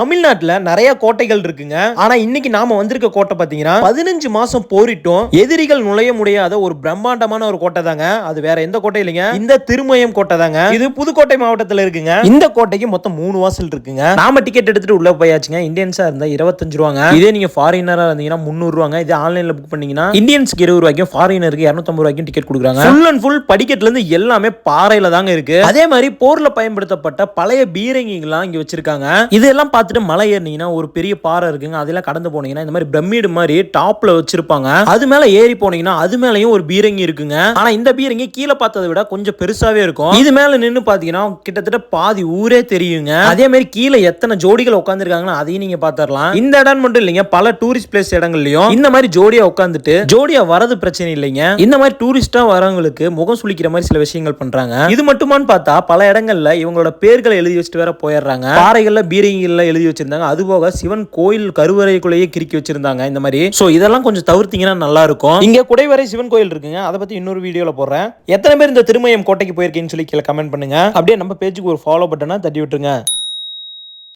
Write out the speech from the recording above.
தமிழ்நாட்டுல நிறைய கோட்டைகள் இருக்குங்க. ஆனா இன்னைக்கு நாம வந்திருக்க கோட்டை பாத்தீங்கன்னா பதினஞ்சு மாசம் போரிட்டும் எதிரிகள் நுழைய முடியாத ஒரு பிரம்மாண்டமான ஒரு கோட்டை தாங்க. அது வேற எந்த கோட்டை இல்லைங்க. இந்த திருமயம் கோட்டை தாங்க. இது புதுக்கோட்டை மாவட்டத்துல இருக்குங்க. இந்த கோட்டைக்கு மொத்தம் மூணு வாசல் இருக்குங்க. நாம டிக்கெட் எடுத்துட்டு உள்ள போயாச்சுங்க. இந்தியன்ஸா இருந்தா இருபத்தஞ்சு ரூபாங்க. இதே நீங்க ஃபாரினரா இருந்தீங்கன்னா முந்நூறு ரூபாங்க. இதே ஆன்லைன்ல புக் பண்ணீங்கன்னா இந்தியன்ஸ்க்கு இருபது ரூபாய்க்கும் ஃபாரினருக்கு இரநூத்தம்பது ரூபாய்க்கும் டிக்கெட் கொடுக்குறாங்க. ஃபுல் அண்ட் ஃபுல் படிக்கட்ல இருந்து எல்லாமே பாறையில தாங்க இருக்கு. அதே மாதிரி போர்ல பயன்படுத்தப்பட்ட பழைய பீரங்கிங்கெல்லாம் இங்க வச்சிருக்காங்க. இதெல்லாம் பார்த்து பார்த்துட்டு மலை ஏறினீங்கன்னா ஒரு பெரிய பாறை இருக்குங்க. அதெல்லாம் கடந்து போனீங்கன்னா இந்த மாதிரி பிரமிடு மாதிரி டாப்ல வச்சிருப்பாங்க. அது மேல ஏறி போனீங்கன்னா அது மேலயும் ஒரு பீரங்கி இருக்குங்க. ஆனா இந்த பீரங்கி கீழே பார்த்ததை விட கொஞ்சம் பெருசாவே இருக்கும். இது மேல நின்னு பாத்தீங்கன்னா கிட்டத்தட்ட பாதி ஊரே தெரியுங்க. அதே மாதிரி கீழே எத்தனை ஜோடிகள் உட்காந்துருக்காங்கன்னா அதையும் நீங்க பாத்திரலாம் இந்த இடம் மட்டும் இல்லைங்க. பல டூரிஸ்ட் பிளேஸ் இடங்கள்லயும் இந்த மாதிரி ஜோடியா உட்காந்துட்டு ஜோடியா வரது பிரச்சனை இல்லைங்க. இந்த மாதிரி டூரிஸ்டா வரவங்களுக்கு முகம் சுளிக்கிற மாதிரி சில விஷயங்கள் பண்றாங்க. இது மட்டுமான்னு பார்த்தா பல இடங்கள்ல இவங்களோட பேர்களை எழுதி வச்சுட்டு வேற போயிடுறாங்க. பாறைகள்ல பீரங்கிகள்ல எழுதி வச்சிருந்தாங்க. அது போக சிவன் கோயில் கருவறைக்குள்ளேயே கிறுக்கி வச்சிருந்தாங்க. இந்த மாதிரி. சோ இதெல்லாம் கொஞ்சம் தவிர்த்தீங்கன்னா நல்லா இருக்கும். இங்க குடைவரை சிவன் கோயில் இருக்குங்க. அதை பத்தி இன்னொரு வீடியோல போடுறேன். எத்தனை பேர் இந்த திருமயம் கோட்டைக்கு போயிருக்கீங்கன்னு சொல்லி கீழே கமெண்ட் பண்ணுங்க. அப்படியே நம்ம பேஜுக்கு ஒரு ஃபாலோ பட்டனா தட்டி விட்டுருங்க.